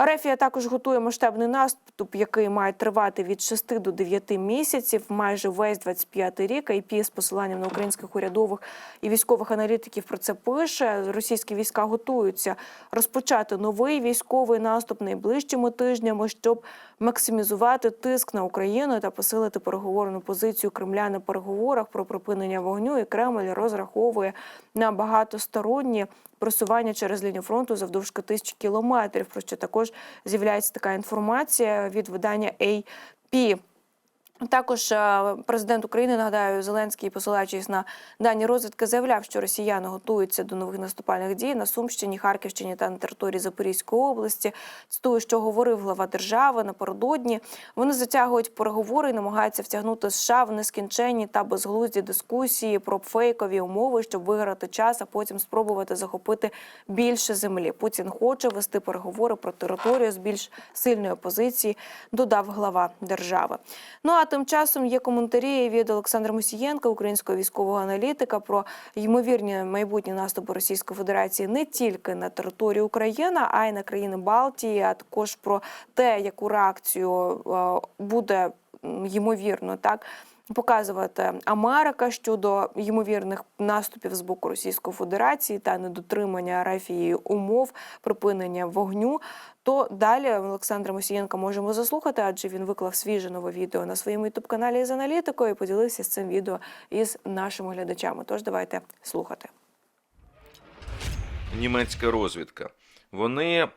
Арефія також готує масштабний наступ, який має тривати від 6 до 9 місяців, майже весь 25-й рік. IP з посиланням на українських урядових і військових аналітиків про це пише. Російські війська готуються розпочати новий військовий наступ найближчими тижнями, щоб максимізувати тиск на Україну та посилити переговорну позицію Кремля на переговорах про припинення вогню. І Кремль розраховує на багатосторонні просування через лінію фронту завдовжки тисячі кілометрів. Про що також з'являється така інформація від видання AP. Також е, президент України нагадаю, Зеленський, посилаючись на дані розвідки, заявляв, що росіяни готуються до нових наступальних дій на Сумщині, Харківщині та на території Запорізької області. Цитую, що говорив глава держави напередодні. Вони затягують переговори і намагаються втягнути США в нескінченні та безглузді дискусії про фейкові умови, щоб виграти час, а потім спробувати захопити більше землі. Путін хоче вести переговори про територію з більш сильної позиції, додав глава держави. Ну а тим часом є коментарі від Олександра Мусієнка, українського військового аналітика, про ймовірні майбутні наступи Російської Федерації не тільки на територію України, а й на країни Балтії, а також про те, яку реакцію е, буде ймовірно так. Показувати Америка щодо ймовірних наступів з боку Російської Федерації та недотримання Арафії умов припинення вогню. То далі Олександра Мосієнка можемо заслухати, адже він виклав свіже нове відео на своєму ютуб каналі з аналітикою і поділився з цим відео із нашими глядачами. Тож давайте слухати. німецька розвідка. Вони е,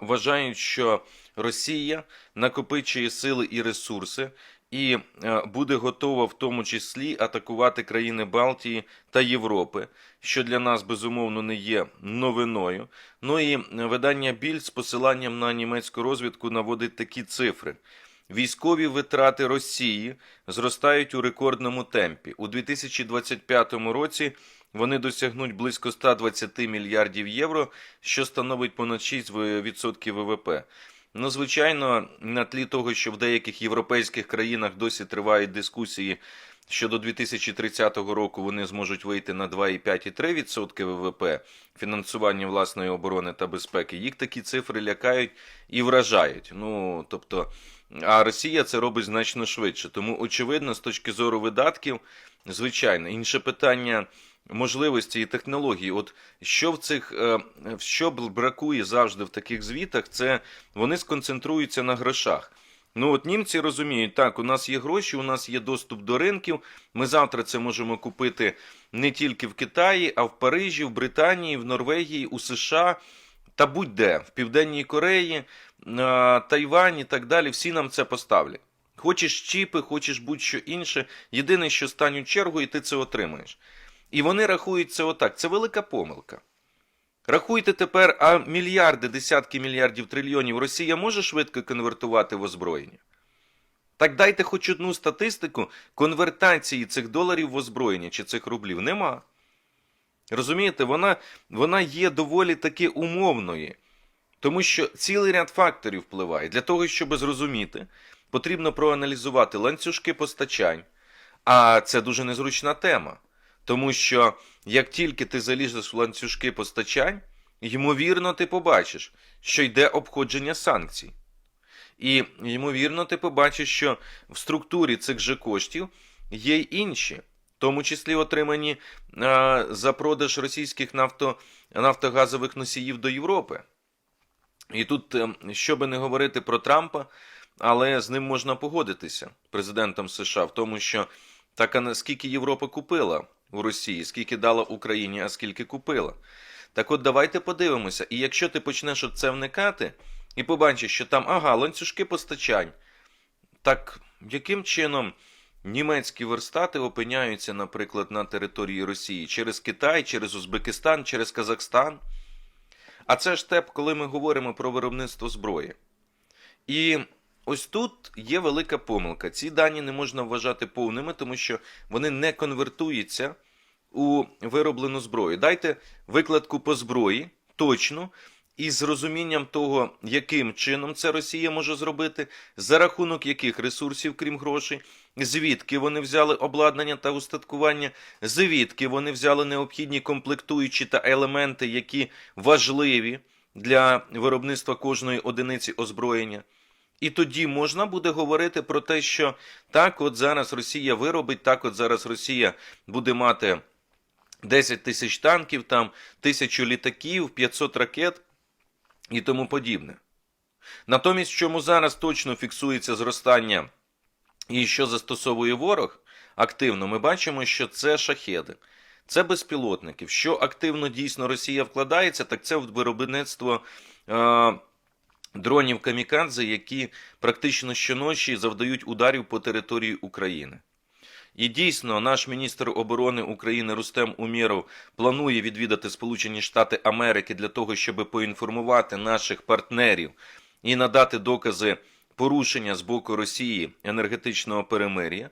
вважають, що Росія накопичує сили і ресурси і е, буде готова в тому числі атакувати країни Балтії та Європи, що для нас безумовно не є новиною. Ну і видання Біль з посиланням на німецьку розвідку наводить такі цифри. Військові витрати Росії зростають у рекордному темпі. У 2025 році вони досягнуть близько 120 мільярдів євро, що становить понад 6% ВВП. Ну, звичайно, на тлі того, що в деяких європейських країнах досі тривають дискусії, що до 2030 року вони зможуть вийти на 2,5-3% ВВП фінансування власної оборони та безпеки, їх такі цифри лякають і вражають. Ну, тобто, а Росія це робить значно швидше. Тому, очевидно, з точки зору видатків, звичайно, інше питання можливості і технології. От що в цих е, що бракує завжди в таких звітах, це вони сконцентруються на грошах. Ну от німці розуміють, так, у нас є гроші, у нас є доступ до ринків. Ми завтра це можемо купити не тільки в Китаї, а в Парижі, в Британії, в Норвегії, у США та будь-де, в Південній Кореї, Тайвань і так далі. Всі нам це поставлять. Хочеш чіпи, хочеш будь-що інше. Єдине, що стань у чергу, і ти це отримаєш. І вони рахують це отак. Це велика помилка. Рахуйте тепер, а мільярди, десятки мільярдів трильйонів Росія може швидко конвертувати в озброєння? Так дайте хоч одну статистику конвертації цих доларів в озброєння чи цих рублів. Нема. Розумієте, вона, вона є доволі таки умовною. Тому що цілий ряд факторів впливає. Для того, щоб зрозуміти, потрібно проаналізувати ланцюжки постачань. А це дуже незручна тема. Тому що як тільки ти залізеш в ланцюжки постачань, ймовірно, ти побачиш, що йде обходження санкцій. І ймовірно, ти побачиш, що в структурі цих же коштів є й інші, в тому числі отримані а, за продаж російських нафто, нафтогазових носіїв до Європи. І тут, ем, що би не говорити про Трампа, але з ним можна погодитися, президентом США, в тому, що так а наскільки Європа купила у Росії, скільки дала Україні, а скільки купила. Так от давайте подивимося. І якщо ти почнеш от це вникати і побачиш, що там ага, ланцюжки постачань, так яким чином німецькі верстати опиняються, наприклад, на території Росії через Китай, через Узбекистан, через Казахстан? А це ж те, коли ми говоримо про виробництво зброї. І ось тут є велика помилка. Ці дані не можна вважати повними, тому що вони не конвертуються у вироблену зброю. Дайте викладку по зброї точно. І з розумінням того, яким чином це Росія може зробити, за рахунок яких ресурсів, крім грошей, звідки вони взяли обладнання та устаткування, звідки вони взяли необхідні комплектуючі та елементи, які важливі для виробництва кожної одиниці озброєння. І тоді можна буде говорити про те, що так, от зараз Росія виробить, так, от зараз Росія буде мати 10 тисяч танків, там, тисячу літаків, 500 ракет і тому подібне. Натомість, чому зараз точно фіксується зростання і що застосовує ворог активно, ми бачимо, що це шахеди, це безпілотники. Що активно дійсно Росія вкладається, так це в виробництво е, дронів камікадзе, які практично щоночі завдають ударів по території України. І дійсно, наш міністр оборони України Рустем Умєров планує відвідати Сполучені Штати Америки для того, щоб поінформувати наших партнерів і надати докази порушення з боку Росії енергетичного перемир'я.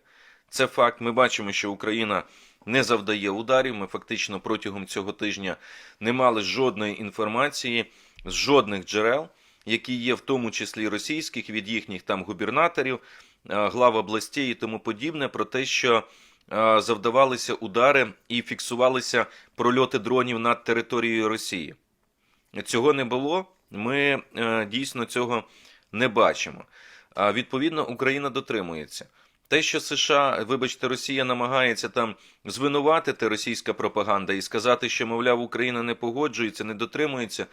Це факт. Ми бачимо, що Україна не завдає ударів. Ми фактично протягом цього тижня не мали жодної інформації з жодних джерел, які є в тому числі російських від їхніх там губернаторів, е, глав областей і тому подібне, про те, що е, завдавалися удари і фіксувалися прольоти дронів над територією Росії. Цього не було. Ми е, дійсно цього не бачимо. Відповідно, Україна дотримується. Те, що США, вибачте, Росія намагається там звинуватити російська пропаганда і сказати, що, мовляв, Україна не погоджується, не дотримується.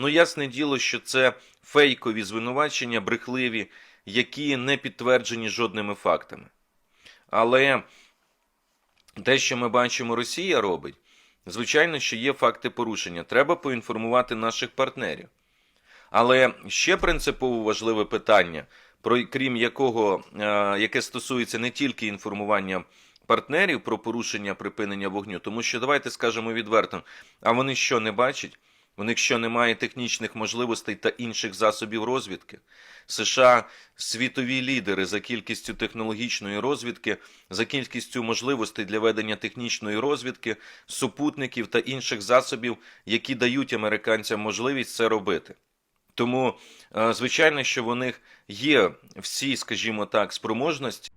Ну, ясне діло, що це фейкові звинувачення, брехливі, які не підтверджені жодними фактами. Але те, що ми бачимо, Росія робить, звичайно, що є факти порушення. Треба поінформувати наших партнерів. Але ще принципово важливе питання, про крім якого, е, яке стосується не тільки інформування партнерів про порушення припинення вогню, тому що давайте скажемо відверто, а вони що не бачать? У них що немає технічних можливостей та інших засобів розвідки? США світові лідери за кількістю технологічної розвідки, за кількістю можливостей для ведення технічної розвідки, супутників та інших засобів, які дають американцям можливість це робити. Тому, е, звичайно, що в них є всі, скажімо так, спроможності.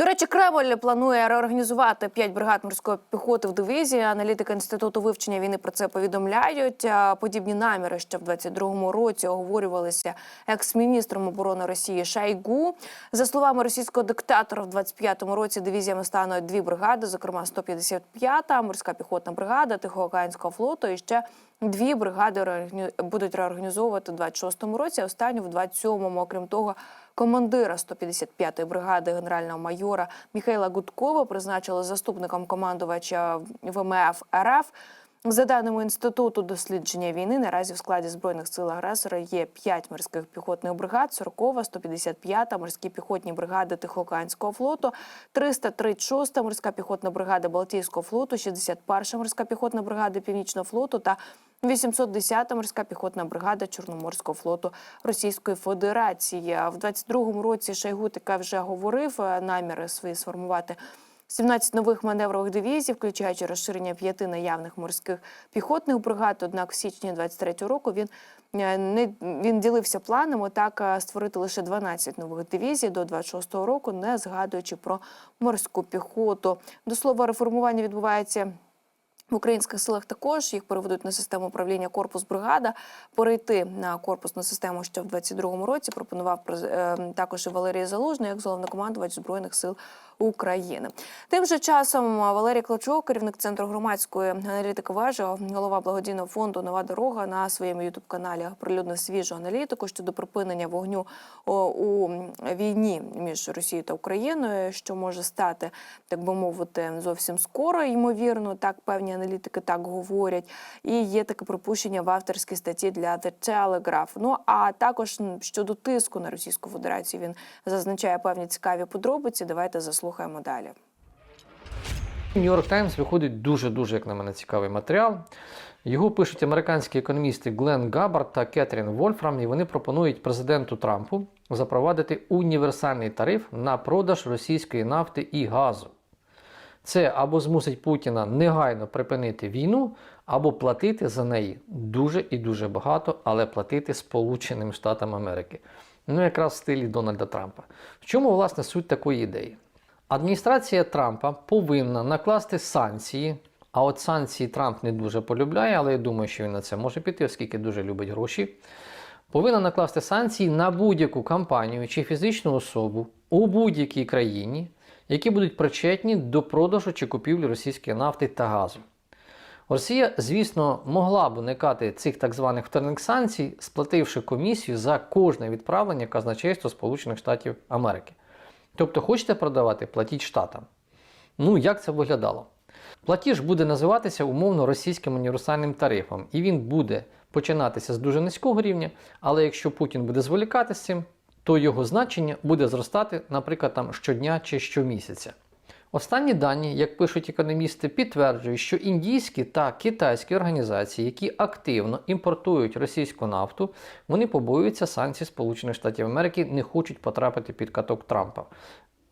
До речі, Кремль планує реорганізувати п'ять бригад морської піхоти в дивізії. Аналітики інституту вивчення війни про це повідомляють. Подібні наміри ще в 22-му році оговорювалися екс-міністром оборони Росії Шайгу. За словами російського диктатора, в 25-му році дивізіями стануть дві бригади, зокрема 155-та морська піхотна бригада Тихоокеанського флоту і ще Дві бригади будуть реорганізовувати у 26-му році, останню в 27-му. Окрім того, командира 155-ї бригади генерального майора Михайла Гудкова призначили заступником командувача ВМФ РФ. За даними інституту дослідження війни, наразі в складі збройних сил агресора є 5 морських піхотних бригад, 40-ва, 155-та морські піхотні бригади Тихоокеанського флоту, 336-та морська піхотна бригада Балтійського флоту, 61-ша морська піхотна бригада Північного флоту та 810-та морська піхотна бригада Чорноморського флоту Російської Федерації. В 22-му році Шойгу таке вже говорив е, наміри свої сформувати 17 нових маневрових дивізій, включаючи розширення п'яти наявних морських піхотних бригад. Однак в січні 23-го року він е, не він ділився планом так е, створити лише 12 нових дивізій до 26-го року, не згадуючи про морську піхоту. До слова, реформування відбувається. В українських силах також їх переведуть на систему управління корпус бригада. Перейти на корпусну систему ще в 22-му році. Пропонував е, також і Валерій Залужний, як головнокомандувач збройних сил України. Тим же часом Валерій Клочок, керівник центру громадської аналітики вежа, голова благодійного фонду Нова дорога на своєму ютуб каналі оприлюднив свіжу аналітику щодо припинення вогню у війні між Росією та Україною, що може стати, так би мовити, зовсім скоро, ймовірно. Так певні аналітики так говорять. І є таке припущення в авторській статті для The Telegraph. Ну а також щодо тиску на Російську Федерацію він зазначає певні цікаві подробиці. Давайте заслухаємо далі. Нью-Йорк Таймс виходить дуже-дуже, як на мене, цікавий матеріал. Його пишуть американські економісти Глен Габбард та Кетрін Вольфрам, і вони пропонують президенту Трампу запровадити універсальний тариф на продаж російської нафти і газу. Це або змусить Путіна негайно припинити війну, або платити за неї дуже і дуже багато, але платити Сполученим Штатам Америки. Ну, якраз в стилі Дональда Трампа. В чому власне суть такої ідеї? Адміністрація Трампа повинна накласти санкції А от санкції Трамп не дуже полюбляє, але я думаю, що він на це може піти, оскільки дуже любить гроші. Повинна накласти санкції на будь-яку компанію чи фізичну особу у будь-якій країні, які будуть причетні до продажу чи купівлі російської нафти та газу. Росія, звісно, могла б уникати цих так званих вторинних санкцій, сплативши комісію за кожне відправлення казначейства Сполучених Штатів Америки. Тобто, хочете продавати, платіть штатам. Ну, як це виглядало? Платіж буде називатися умовно російським універсальним тарифом, і він буде починатися з дуже низького рівня, але якщо Путін буде зволікати з цим, то його значення буде зростати, наприклад, там щодня чи щомісяця. Останні дані, як пишуть економісти, підтверджують, що індійські та китайські організації, які активно імпортують російську нафту, вони побоюються санкцій Сполучених Штатів Америки, не хочуть потрапити під каток Трампа.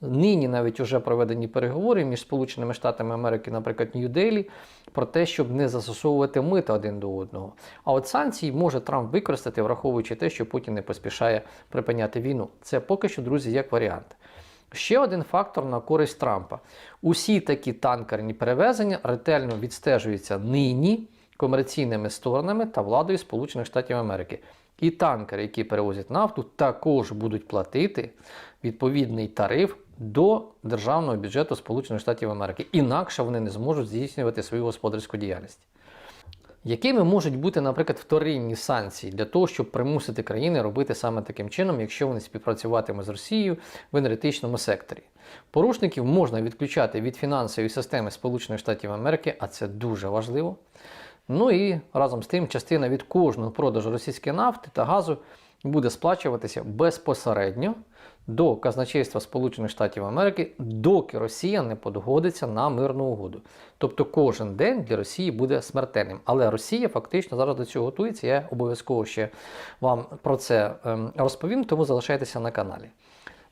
Нині навіть вже проведені переговори між Сполученими Штатами Америки, наприклад, Нью-Делі, про те, щоб не застосовувати мита один до одного. А от санкції може Трамп використати, враховуючи те, що Путін не поспішає припиняти війну. Це поки що, друзі, як варіант. Ще один фактор на користь Трампа. Усі такі танкерні перевезення ретельно відстежуються нині комерційними сторонами та владою Сполучених Штатів Америки. І танкери, які перевозять нафту, також будуть платити відповідний тариф до державного бюджету Сполучених Штатів Америки. Інакше вони не зможуть здійснювати свою господарську діяльність. Якими можуть бути, наприклад, вторинні санкції для того, щоб примусити країни робити саме таким чином, якщо вони співпрацюватимуть з Росією в енергетичному секторі? Порушників можна відключати від фінансової системи Сполучених Штатів Америки, а це дуже важливо. Ну і разом з тим, частина від кожного продажу російської нафти та газу буде сплачуватися безпосередньо до казначейства Сполучених Штатів Америки, доки Росія не погодиться на мирну угоду. Тобто кожен день для Росії буде смертельним. Але Росія фактично зараз до цього готується. Я обов'язково ще вам про це ем, розповім, тому залишайтеся на каналі.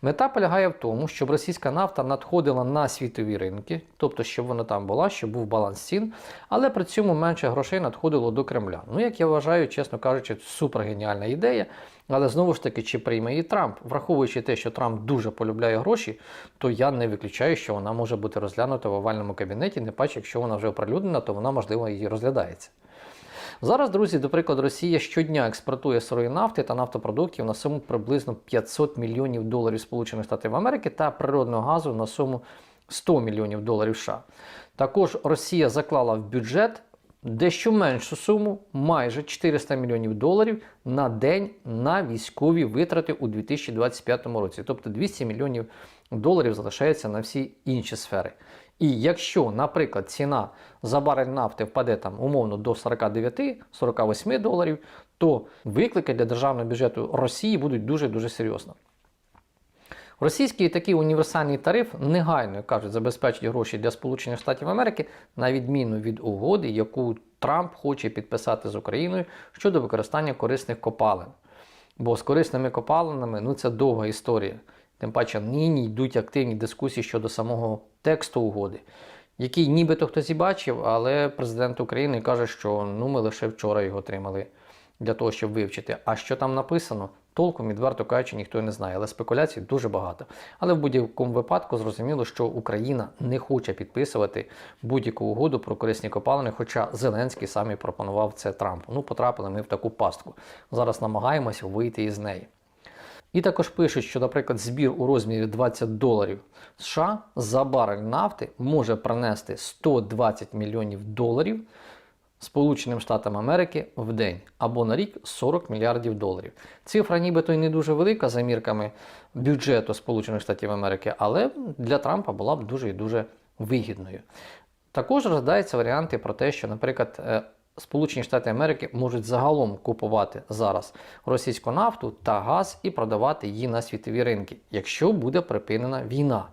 Мета полягає в тому, щоб російська нафта надходила на світові ринки, тобто, щоб вона там була, щоб був баланс цін, але при цьому менше грошей надходило до Кремля. Ну, як я вважаю, чесно кажучи, супергеніальна ідея. Але знову ж таки, чи прийме її Трамп, враховуючи те, що Трамп дуже полюбляє гроші, то я не виключаю, що вона може бути розглянута в овальному кабінеті. Не паче, якщо вона вже оприлюднена, то вона можливо її розглядається. Зараз, друзі, до прикладу, Росія щодня експортує сирої нафти та нафтопродуктів на суму приблизно 500 мільйонів доларів Сполучених Штатів Америки та природного газу на суму 100 мільйонів доларів США. Також Росія заклала в бюджет дещо меншу суму, майже 400 мільйонів доларів на день на військові витрати у 2025 році. Тобто 200 мільйонів доларів залишається на всі інші сфери. І якщо, наприклад, ціна за барель нафти впаде там умовно до 49-48 доларів, то виклики для державного бюджету Росії будуть дуже-дуже серйозно. Російський такий універсальний тариф негайно кажуть забезпечить гроші для Сполучених Штатів Америки на відміну від угоди, яку Трамп хоче підписати з Україною щодо використання корисних копалин. Бо з корисними копалинами ну це довга історія. Тим паче нині йдуть активні дискусії щодо самого тексту угоди, який нібито хтось і бачив, але президент України каже, що ну ми лише вчора його отримали для того, щоб вивчити. А що там написано, толком, відверто кажучи, ніхто не знає. Але спекуляцій дуже багато. Але в будь-якому випадку зрозуміло, що Україна не хоче підписувати будь-яку угоду про корисні копалини, хоча Зеленський сам і пропонував це Трампу. Ну, потрапили ми в таку пастку. Зараз намагаємося вийти із неї. І також пишуть, що, наприклад, збір у розмірі 20 доларів США за барель нафти може принести 120 мільйонів доларів Сполученим Штатам Америки в день або на рік 40 мільярдів доларів. Цифра нібито й не дуже велика за мірками бюджету Сполучених Штатів Америки, але для Трампа була б дуже і дуже вигідною. Також розглядаються варіанти про те, що, наприклад, е, Сполучені Штати Америки можуть загалом купувати зараз російську нафту та газ і продавати її на світові ринки, якщо буде припинена війна.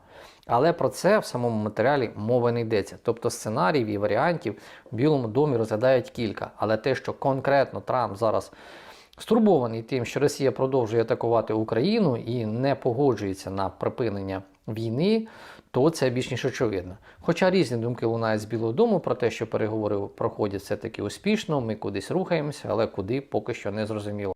Але про це в самому матеріалі мова не йдеться. Тобто сценаріїв і варіантів в Білому домі розглядають кілька. Але те, що конкретно Трамп зараз стурбований тим, що Росія продовжує атакувати Україну і не погоджується на припинення війни, то це більш ніж очевидно. Хоча різні думки лунають з Білого Дому про те, що переговори проходять все-таки успішно, ми кудись рухаємося, але куди поки що не зрозуміло.